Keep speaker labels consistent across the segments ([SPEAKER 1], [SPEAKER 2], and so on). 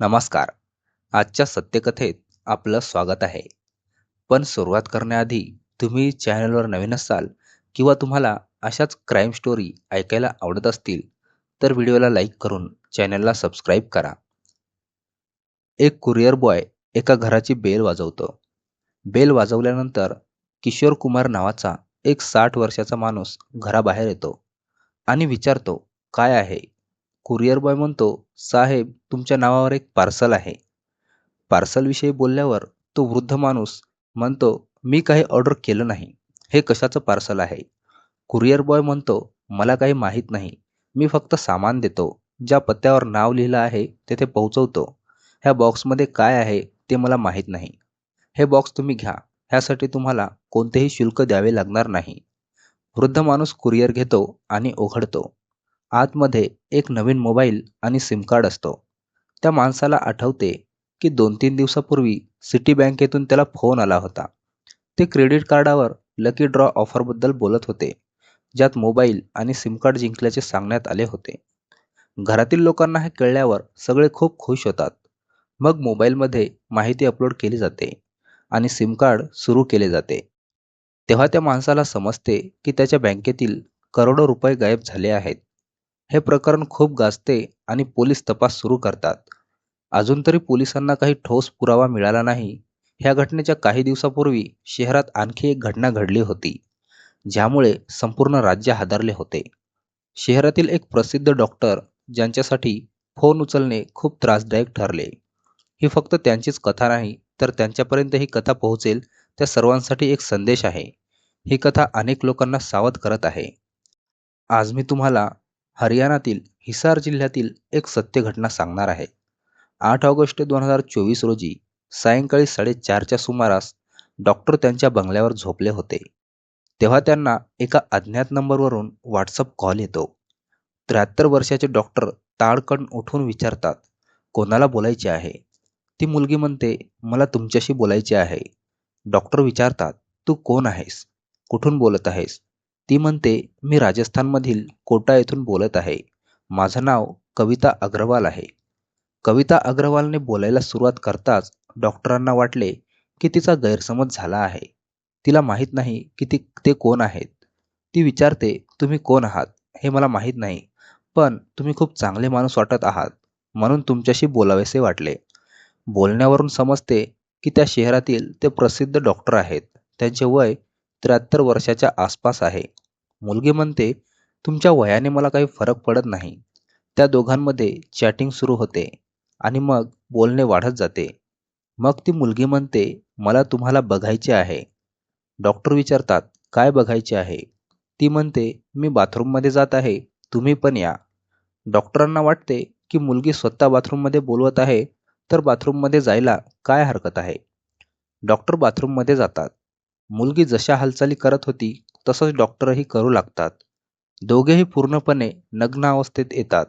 [SPEAKER 1] नमस्कार. आजच्या सत्यकथेत आपलं स्वागत आहे. पण सुरुवात करण्याआधी तुम्ही चॅनलवर नवीन असाल किंवा तुम्हाला अशाच क्राईम स्टोरी ऐकायला आवडत असतील तर व्हिडिओला लाईक करून चॅनलला सबस्क्राईब करा. एक कुरिअर बॉय एका घराची बेल वाजवतो. बेल वाजवल्यानंतर किशोर कुमार नावाचा एक साठ वर्षाचा माणूस घराबाहेर येतो आणि विचारतो काय आहे? कुरिअर बॉय म्हणतो साहेब तुमच्या नावावर एक पार्सल आहे. पार्सलविषयी बोलल्यावर तो वृद्ध माणूस म्हणतो मी काही ऑर्डर केलं नाही. हे कशाचं पार्सल आहे? कुरिअर बॉय म्हणतो मला काही माहीत नाही. मी फक्त सामान देतो. ज्या पत्त्यावर नाव लिहिलं आहे तेथे पोहोचवतो. ह्या बॉक्समध्ये काय आहे ते मला माहीत नाही. हे बॉक्स तुम्ही घ्या. ह्यासाठी तुम्हाला कोणतेही शुल्क द्यावे लागणार नाही. वृद्ध माणूस कुरिअर घेतो आणि उघडतो. आतमध्ये एक नवीन मोबाईल आणि सिमकार्ड असतो. त्या माणसाला आठवते की दोन तीन दिवसापूर्वी सिटी बँकेतून त्याला फोन आला होता. ते क्रेडिट कार्डावर लकी ड्रॉ ऑफरबद्दल बोलत होते ज्यात मोबाईल आणि सिमकार्ड जिंकल्याचे सांगण्यात आले होते. घरातील लोकांना हे कळल्यावर सगळे खूप खुश होतात. मग मोबाईलमध्ये माहिती अपलोड केली जाते आणि सिमकार्ड सुरू केले जाते. तेव्हा त्या माणसाला समजते की त्याच्या बँकेतील करोडो रुपये गायब झाले आहेत. हे प्रकरण खूप गाजते आणि पोलीस तपास सुरू करतात. अजून तरी पोलिसांना काही ठोस पुरावा मिळाला नाही. ह्या घटनेच्या काही दिवसापूर्वी शहरात आणखी एक घटना घडली होती ज्यामुळे संपूर्ण राज्य हादरले होते. शहरातील एक प्रसिद्ध डॉक्टर ज्यांच्यासाठी फोन उचलणे खूप त्रासदायक ठरले. ही फक्त त्यांचीच कथा नाही तर त्यांच्यापर्यंत ही कथा पोहोचेल त्या सर्वांसाठी एक संदेश आहे. ही कथा अनेक लोकांना सावध करत आहे. आज मी तुम्हाला हरियाणातील हिसार जिल्ह्यातील एक सत्य घटना सांगणार आहे. आठ ऑगस्ट दोन हजार चोवीस रोजी सायंकाळी साडेचारच्या सुमारास डॉक्टर त्यांच्या बंगल्यावर झोपले होते. तेव्हा त्यांना एका अज्ञात नंबरवरून व्हॉट्सअप कॉल येतो. त्र्याहत्तर वर्षाचे डॉक्टर ताडकण उठून विचारतात कोणाला बोलायचे आहे? ती मुलगी म्हणते मला तुमच्याशी बोलायचे आहे. डॉक्टर विचारतात तू कोण आहेस? कुठून बोलत आहेस? ती म्हणते मी राजस्थानमधील कोटा येथून बोलत आहे. माझं नाव कविता अग्रवाल आहे. कविता अग्रवालने बोलायला सुरुवात करताच डॉक्टरांना वाटले की तिचा गैरसमज झाला आहे. तिला माहीत नाही की ती ते कोण आहेत. ती विचारते तुम्ही कोण आहात? हे मला माहीत नाही पण तुम्ही खूप चांगले माणूस वाटत आहात म्हणून तुमच्याशी बोलावेसे वाटले. बोलण्यावरून समजते की त्या शहरातील ते प्रसिद्ध डॉक्टर आहेत. त्यांचे वय त्र्याहत्तर वर्षाच्या आसपास आहे. मुलगी म्हणते तुमच्या वयाने मला काही फरक पडत नाही. त्या दोघांमध्ये चॅटिंग सुरू होते आणि मग बोलणे वाढत जाते. मग ती मुलगी म्हणते मला तुम्हाला बघायचे आहे. डॉक्टर विचारतात काय बघायचे आहे? ती म्हणते मी बाथरूममध्ये जात आहे तुम्ही पण या. डॉक्टरांना वाटते की मुलगी स्वतः बाथरूममध्ये बोलवत आहे तर बाथरूममध्ये जायला काय हरकत आहे? डॉक्टर बाथरूममध्ये जातात. मुलगी जशा हालचाली करत होती तसंच डॉक्टरही करू लागतात. दोघेही पूर्णपणे नग्न अवस्थेत येतात.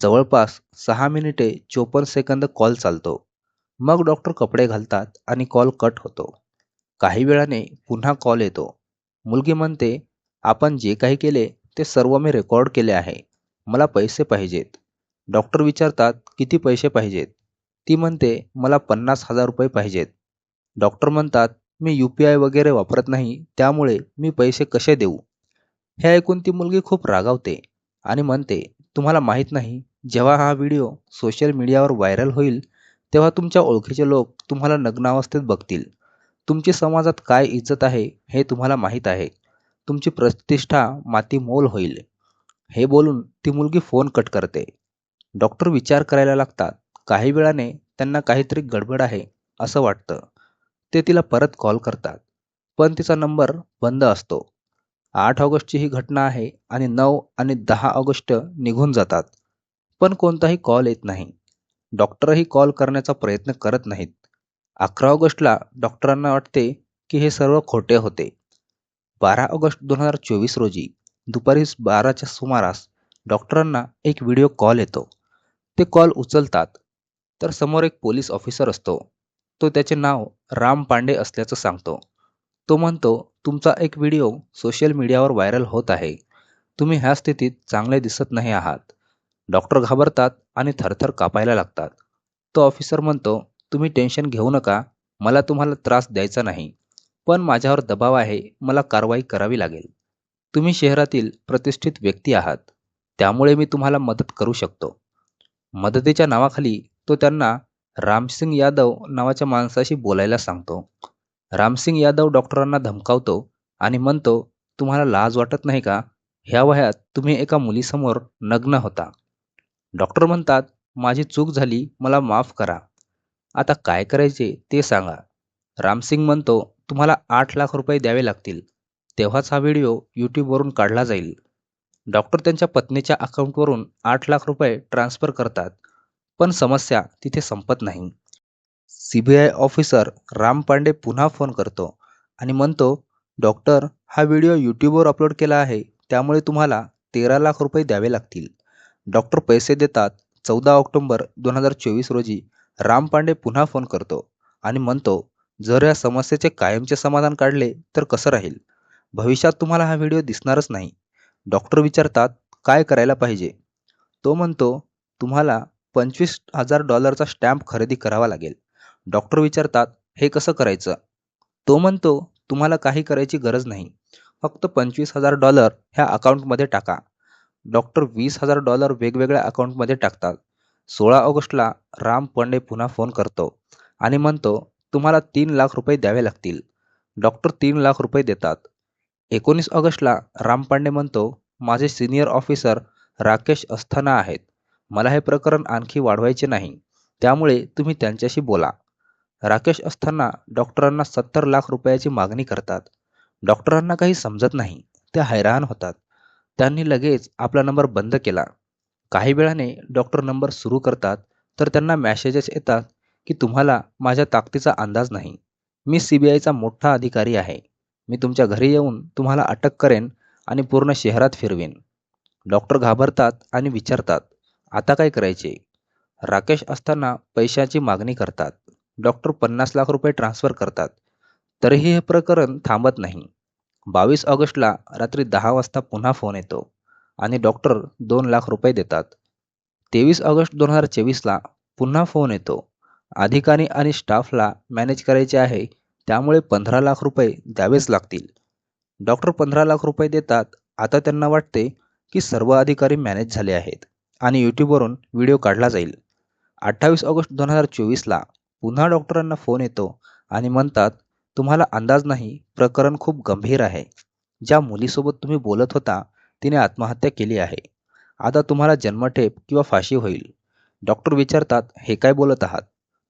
[SPEAKER 1] जवळपास सहा मिनिटे चोपन्न सेकंद कॉल चालतो. मग डॉक्टर कपडे घालतात आणि कॉल कट होतो. काही वेळाने पुन्हा कॉल येतो. मुलगी म्हणते आपण जे काही केले ते सर्व मी रेकॉर्ड केले आहे. मला पैसे पाहिजेत. डॉक्टर विचारतात किती पैसे पाहिजेत? ती म्हणते मला पन्नास हजार रुपये पाहिजेत. डॉक्टर म्हणतात मी यू पी आय वगैरे वापरत नाही त्यामुळे मी पैसे कसे देऊ? हे ऐकून ती मुलगी खूप रागावते आणि म्हणते तुम्हाला माहीत नाही जेव्हा हा व्हिडिओ सोशल मीडियावर व्हायरल होईल तेव्हा तुमच्या ओळखीचे लोक तुम्हाला नग्नावस्थेत बघतील. तुमची समाजात काय इज्जत आहे हे तुम्हाला माहीत आहे. तुमची प्रतिष्ठा माती मोल होईल. हे बोलून ती मुलगी फोन कट करते. डॉक्टर विचार करायला लागतात. काही वेळाने त्यांना काहीतरी गडबड आहे असं वाटतं. ते तिला परत कॉल करतात. पण तिचा नंबर बंद असतो. आठ ऑगस्टची ही घटना आहे आणि नऊ आणि दहा ऑगस्ट निघून जातात. पण कोणताही कॉल येत नाही. डॉक्टरही कॉल करण्याचा प्रयत्न करत नाहीत. अकरा ऑगस्टला डॉक्टरांना वाटते की हे सर्व खोटे होते. बारा ऑगस्ट दोन हजार चोवीस रोजी दुपारी बाराच्या सुमारास डॉक्टरांना एक व्हिडिओ कॉल येतो. ते कॉल उचलतात. तर समोर एक पोलीस ऑफिसर असतो. तो त्याचे नाव राम पांडे असल्याचं सांगतो. तो म्हणतो तुमचा एक व्हिडिओ सोशल मीडियावर व्हायरल होत आहे. तुम्ही ह्या स्थितीत चांगले दिसत नाही आहात. डॉक्टर घाबरतात आणि थरथर कापायला लागतात. तो ऑफिसर म्हणतो तुम्ही टेन्शन घेऊ नका. मला तुम्हाला त्रास द्यायचा नाही. पण माझ्यावर दबाव आहे. मला कारवाई करावी लागेल. तुम्ही शहरातील प्रतिष्ठित व्यक्ती आहात. त्यामुळे मी तुम्हाला मदत करू शकतो. मदतीच्या नावाखाली तो त्यांना रामसिंग यादव नावाच्या माणसाशी बोलायला सांगतो. रामसिंग यादव डॉक्टरांना धमकावतो आणि म्हणतो तुम्हाला लाज वाटत नाही का? ह्या वयात तुम्ही एका मुलीसमोर नग्न होता. डॉक्टर म्हणतात माझी चूक झाली मला माफ करा. आता काय करायचे ते सांगा. रामसिंग म्हणतो तुम्हाला आठ लाख रुपये द्यावे लागतील. तेव्हाच हा व्हिडिओ यूट्यूबवरून काढला जाईल. डॉक्टर त्यांच्या पत्नीच्या अकाउंटवरून आठ लाख रुपये ट्रान्स्फर करतात. पण समस्या तिथे संपत नाही. C B I officer Ram Pandey पुन्हा फोन करतो आणि म्हणतो डॉक्टर हा व्हिडिओ यूट्यूबवर अपलोड केला आहे त्यामुळे तुम्हाला तेरा लाख रुपये द्यावे लागतील. डॉक्टर पैसे देतात. चौदा ऑक्टोंबर दोन हजार चोवीस रोजी राम पांडे पुन्हा फोन करतो आणि म्हणतो जर या समस्येचे कायमचे समाधान काढले तर कसं राहील? भविष्यात तुम्हाला हा व्हिडिओ दिसणारच नाही. डॉक्टर विचारतात काय करायला पाहिजे? तो म्हणतो तुम्हाला पंचवीस हजार डॉलरचा स्टॅम्प खरेदी करावा लागेल. डॉक्टर विचारतात हे कसं करायचं? तो म्हणतो तुम्हाला काही करायची गरज नाही. फक्त पंचवीस हजार डॉलर ह्या अकाउंटमध्ये टाका. डॉक्टर वीस हजार डॉलर वेगवेगळ्या अकाउंटमध्ये टाकतात. सोळा ऑगस्टला राम पांडे पुन्हा फोन करतो आणि म्हणतो तुम्हाला तीन लाख रुपये द्यावे लागतील. डॉक्टर तीन लाख रुपये देतात. एकोणीस ऑगस्टला राम पांडे म्हणतो माझे सिनियर ऑफिसर राकेश अस्थाना आहेत. मला हे प्रकरण आणखी वाढवायचे नाही. त्यामुळे तुम्ही त्यांच्याशी बोला. राकेश असताना डॉक्टरांना सत्तर लाख रुपयाची मागणी करतात. डॉक्टरांना काही समजत नाही. ते हैराण होतात. त्यांनी लगेच आपला नंबर बंद केला. काही वेळाने डॉक्टर नंबर सुरू करतात तर त्यांना मॅसेजेस येतात की तुम्हाला माझ्या ताकदीचा अंदाज नाही. मी सी बी आयचा मोठा अधिकारी आहे. मी तुमच्या घरी येऊन तुम्हाला अटक करेन आणि पूर्ण शहरात फिरवीन. डॉक्टर घाबरतात आणि विचारतात आता काय करायचे? राकेश असताना पैशाची मागणी करतात. डॉक्टर पन्नास लाख रुपये ट्रान्स्फर करतात. तरीही हे प्रकरण थांबत नाही. बावीस ऑगस्टला रात्री दहा वाजता पुन्हा फोन येतो आणि डॉक्टर दोन लाख रुपये देतात. तेवीस ऑगस्ट दोन हजार चोवीसला पुन्हा फोन येतो. अधिकारी आणि स्टाफला मॅनेज करायचे आहे त्यामुळे पंधरा लाख रुपये द्यावेच लागतील. डॉक्टर पंधरा लाख रुपये देतात. आता त्यांना वाटते की सर्व अधिकारी मॅनेज झाले आहेत. आणि यूट्यूबवरून व्हिडिओ काढला जाईल. अठ्ठावीस ऑगस्ट दोन हजार चोवीसला पुन्हा डॉक्टरांना फोन येतो आणि म्हणतात तुम्हाला अंदाज नाही प्रकरण खूप गंभीर आहे. ज्या मुलीसोबत तुम्ही बोलत होता तिने आत्महत्या केली आहे. आता तुम्हाला जन्मठेप किंवा फाशी होईल. डॉक्टर विचारतात हे काय बोलत आहात?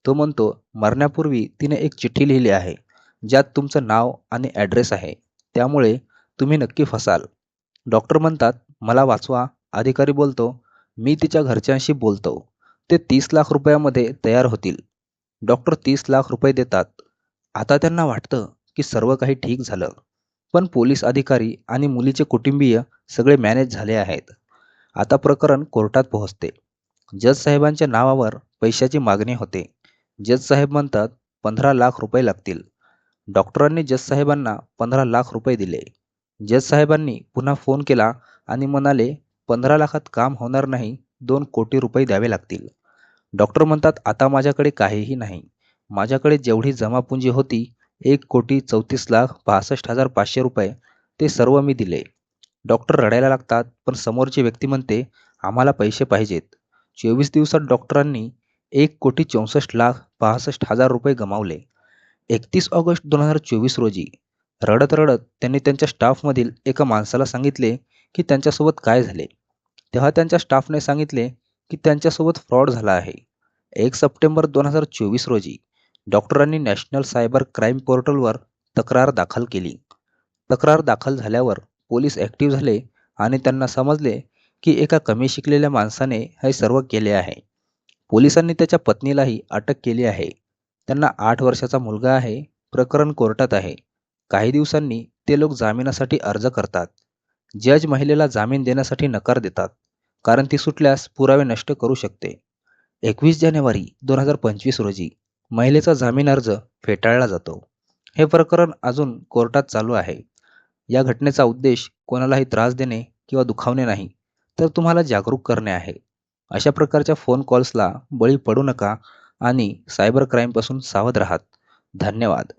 [SPEAKER 1] तो म्हणतो मरण्यापूर्वी तिने एक चिठ्ठी लिहिली आहे ज्यात तुमचं नाव आणि ॲड्रेस आहे. त्यामुळे तुम्ही नक्की फसाल. डॉक्टर म्हणतात मला वाचवा. अधिकारी बोलतो मी तिच्या घरच्यांशी बोलतो. ते तीस लाख रुपयामध्ये तयार होतील. डॉक्टर तीस लाख रुपये देतात. आता त्यांना वाटतं की सर्व काही ठीक झालं. पण पोलीस अधिकारी आणि मुलीचे कुटुंबीय सगळे मॅनेज झाले आहेत. आता प्रकरण कोर्टात पोहोचते. जज साहेबांच्या नावावर पैशाची मागणी होते. जज साहेब म्हणतात पंधरा लाख रुपये लागतील. डॉक्टरांनी जज साहेबांना पंधरा लाख रुपये दिले. जज साहेबांनी पुन्हा फोन केला आणि म्हणाले पंधरा लाखात काम होणार नाही दोन कोटी रुपये द्यावे लागतील. डॉक्टर म्हणतात आता माझ्याकडे काहीही नाही. माझ्याकडे जेवढी जमापुंजी होती एक कोटी चौतीस लाख पासष्ट हजार पाचशे रुपये ते सर्व मी दिले. डॉक्टर रडायला लागतात पण समोरची व्यक्ती म्हणते आम्हाला पैसे पाहिजेत. चोवीस दिवसात डॉक्टरांनी एक कोटी चौसष्ट लाख पासष्ट हजार रुपये गमावले. एकतीस ऑगस्ट दोन हजार चोवीस रोजी रडत रडत त्यांनी त्यांच्या स्टाफमधील एका माणसाला सांगितले की त्यांच्यासोबत काय झाले. तेव्हा त्यांच्या स्टाफने सांगितले की त्यांच्यासोबत फ्रॉड झाला आहे. एक सप्टेंबर दोन हजार चोवीस रोजी डॉक्टरांनी नॅशनल सायबर क्राईम पोर्टलवर तक्रार दाखल केली. तक्रार दाखल झाल्यावर पोलीस ॲक्टिव्ह झाले आणि त्यांना समजले की एका कमी शिकलेल्या माणसाने हे सर्व केले आहे. पोलिसांनी त्याच्या पत्नीलाही अटक केली आहे. त्यांना आठ वर्षाचा मुलगा आहे प्रकरण कोर्टात आहे. काही दिवसांनी ते लोक जामिनासाठी अर्ज करतात. जज महिलेला जामीन देण्यासाठी नकार देतात. कारण ती सुटल्यास पुरावे नष्ट करू शकते. एकवीस जानेवारी दोन हजार पंचवीस रोजी महिलेचा जामीन अर्ज फेटाळला जातो. हे प्रकरण अजून कोर्टात चालू आहे. या घटनेचा उद्देश कोणालाही त्रास देणे किंवा दुखावणे नाही तर तुम्हाला जागरूक करणे आहे. अशा प्रकारच्या फोन कॉल्सला बळी पडू नका आणि सायबर क्राईमपासून सावध राहात. धन्यवाद.